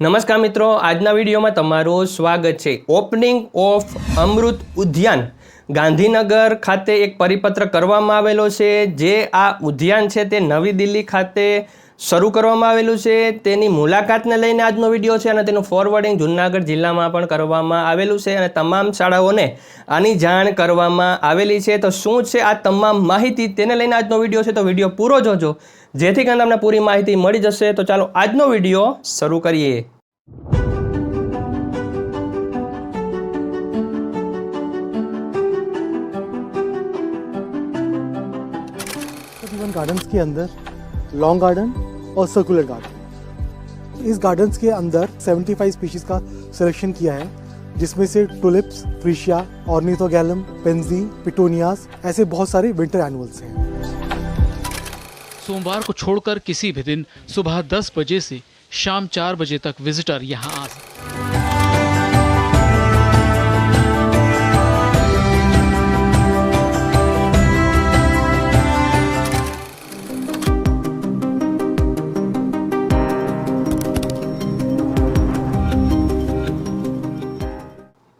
નમસ્કાર મિત્રો, આજના વિડીયોમાં તમારું સ્વાગત છે. ઓપનિંગ ઓફ અમૃત ઉદ્યાન ગાંધીનગર ખાતે એક પરિપત્ર કરવામાં આવેલો છે. જે આ ઉદ્યાન છે તે નવી દિલ્હી ખાતે શરૂ કરવામાં આવેલું છે તેની મુલાકાતને લઈને આજનો વિડીયો છે અને તેનું ફોરવર્ડિંગ જૂનાગઢ જિલ્લામાં પણ કરવામાં આવેલું છે અને તમામ શાળાઓને આની જાણ કરવામાં આવેલી છે તો શું છે આ તમામ માહિતી તેને લઈને આજનો વિડીયો છે તો વિડીયો પૂરો જોજો જેથી કરીને તમને પૂરી માહિતી મળી જશે તો ચાલો આજનો વિડીયો શરૂ કરીએ तकरीबन गार्डन्स के अंदर लॉन्ग गार्डन और सर्कुलर गार्डन इस गार्डन्स के अंदर 75 स्पीशीज का सिलेक्शन किया है, जिसमें से tulips freesia ornithogalum pansy petunias ऐसे बहुत सारे विंटर एनुअल्स हैं। सोमवार को छोड़कर किसी भी दिन सुबह 10 बजे से शाम 4 बजे तक विजिटर यहाँ आ सकते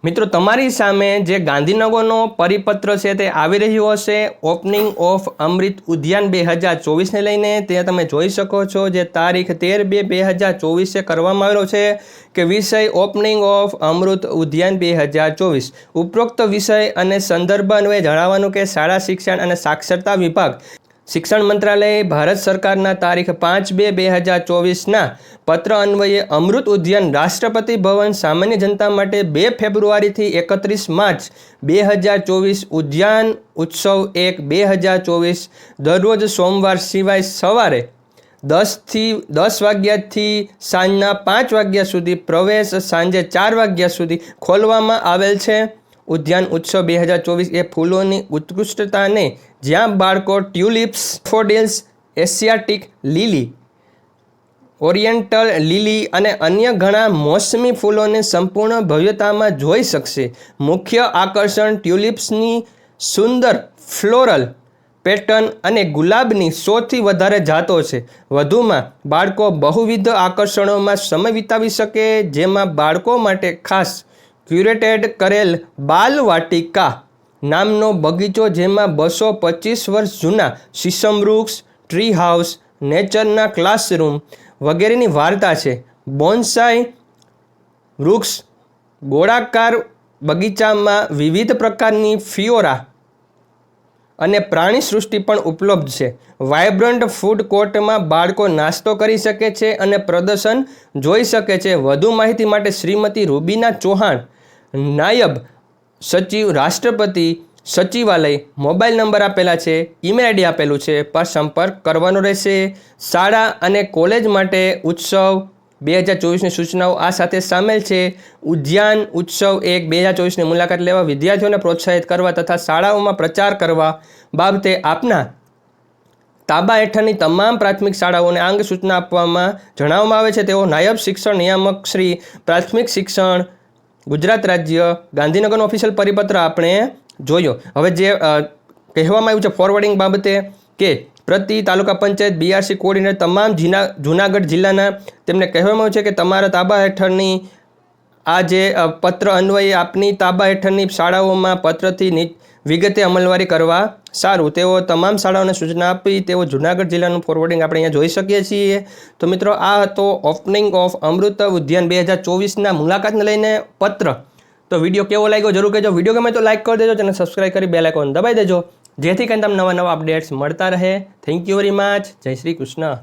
મિત્રો, તમારી સામે જે ગાંધીનગરનો પરિપત્ર છે તે આવી રહ્યો હશે. ઓપનિંગ ઓફ અમૃત ઉદ્યાન બે હજાર ચોવીસને લઈને તે તમે જોઈ શકો છો જે તારીખ તેર બે બે હજાર ચોવીસે કરવામાં આવેલો છે કે વિષય ઓપનિંગ ઓફ અમૃત ઉદ્યાન બે હજાર ચોવીસ. ઉપરોક્ત વિષય અને સંદર્ભ અન્વયે જણાવવાનું કે શાળા શિક્ષણ અને સાક્ષરતા વિભાગ શિક્ષણ મંત્રાલયે ભારત સરકારના તારીખ પાંચ બે બે હજાર ચોવીસના પત્ર અન્વયે અમૃત ઉદ્યાન રાષ્ટ્રપતિ ભવન સામાન્ય જનતા માટે બે ફેબ્રુઆરીથી એકત્રીસ માર્ચ બે હજાર ચોવીસ ઉદ્યાન ઉત્સવ એક બે હજાર ચોવીસ દરરોજ સોમવાર સિવાય સવારે દસથી દસ વાગ્યાથી સાંજના પાંચ વાગ્યા સુધી પ્રવેશ સાંજે ચાર વાગ્યા સુધી ખોલવામાં આવેલ છે. ઉદ્યાન ઉત્સવ બે હજાર ચોવીસ એ ફૂલોની ઉત્કૃષ્ટતાને જ્યાં બાળકો ટ્યુલિપ્સ, ફોડિલ્સ, એશિયાટિક લીલી, ઓરિએન્ટલ લીલી અને અન્ય ઘણા મોસમી ફૂલોને સંપૂર્ણ ભવ્યતામાં જોઈ શકશે. મુખ્ય આકર્ષણ ટ્યુલિપ્સની સુંદર ફ્લોરલ પેટર્ન અને ગુલાબની સોથી વધારે જાતો છે. વધુમાં, બાળકો બહુવિધ આકર્ષણોમાં સમય વિતાવી શકે, જેમાં બાળકો માટે ખાસ ક્યુરેટેડ કરેલ બાલવાટિકા નામનો બગીચો જેમાં બસો પચીસ વર્ષ જૂના શીશમ વૃક્ષ, ટ્રી હાઉસ, નેચરના ક્લાસરૂમ વગેરેની વાર્તા છે. બોન્સાઈ વૃક્ષ ગોળાકાર બગીચામાં વિવિધ પ્રકારની ફિયોરા અને પ્રાણી સૃષ્ટિ પણ ઉપલબ્ધ છે. વાઇબ્રન્ટ ફૂડ કોર્ટમાં બાળકો નાસ્તો કરી શકે છે અને પ્રદર્શન જોઈ શકે છે. વધુ માહિતી માટે શ્રીમતી રૂબીના ચૌહાણ નાયબ સચિવ રાષ્ટ્રપતિ સચિવાલય મોબાઈલ નંબર આપેલા છે ઈમેલ આઈડી આપેલું છે, પર સંપર્ક કરવાનો રહેશે. શાળા અને કોલેજ માટે ઉત્સવ બે હજાર ચોવીસની સૂચનાઓ આ સાથે સામેલ છે. ઉદ્યાન ઉત્સવ એક બે હજાર ચોવીસની મુલાકાત લેવા વિદ્યાર્થીઓને પ્રોત્સાહિત કરવા તથા શાળાઓમાં પ્રચાર કરવા બાબતે આપના તાબા હેઠળની તમામ પ્રાથમિક શાળાઓને આંગ સૂચના આપવામાં જણાવવામાં આવે છે. તેઓ નાયબ શિક્ષણ નિયામક શ્રી પ્રાથમિક શિક્ષણ ગુજરાત રાજ્ય ગાંધીનગરનો ઓફિશિયલ પરિપત્ર આપણે જોયો. હવે જે કહેવામાં આવ્યું છે ફોરવર્ડિંગ બાબતે કે પ્રતિ તાલુકા પંચાયત બીઆરસી કોઓર્ડિનેટર તમામ જીના, જૂનાગઢ જિલ્લાના તેમને કહેવામાં આવ્યું છે કે તમારા તાબા હેઠળની આ જે પત્ર અન્વયે આપની તાબા હેઠળની શાળાઓમાં પત્રથી વિગતે અમલવારી કરવા સારું, તેઓ તમામ શાળાઓને સૂચના આપી, તેઓ જુનાગઢ જિલ્લાનું ફોરવર્ડિંગ આપણે અહીંયા જોઈ શકીએ છીએ. તો મિત્રો, આ હતો ઓપનિંગ ઓફ અમૃત ઉદ્યાન બે હજાર ચોવીસના મુલાકાતને લઈને પત્ર. તો વીડિયો કેવો લાગ્યો? જરૂર કહેજો. વીડિયો ગમે તો લાઈક કરી દેજો અને સબસ્ક્રાઈબ કરી બે લાઇકોન દબાઈ દેજો. જેથી કરીને તમને નવા નવા અપડેટ્સ મળતા રહે. થેન્ક યુ વેરી મચ જય શ્રી કૃષ્ણ.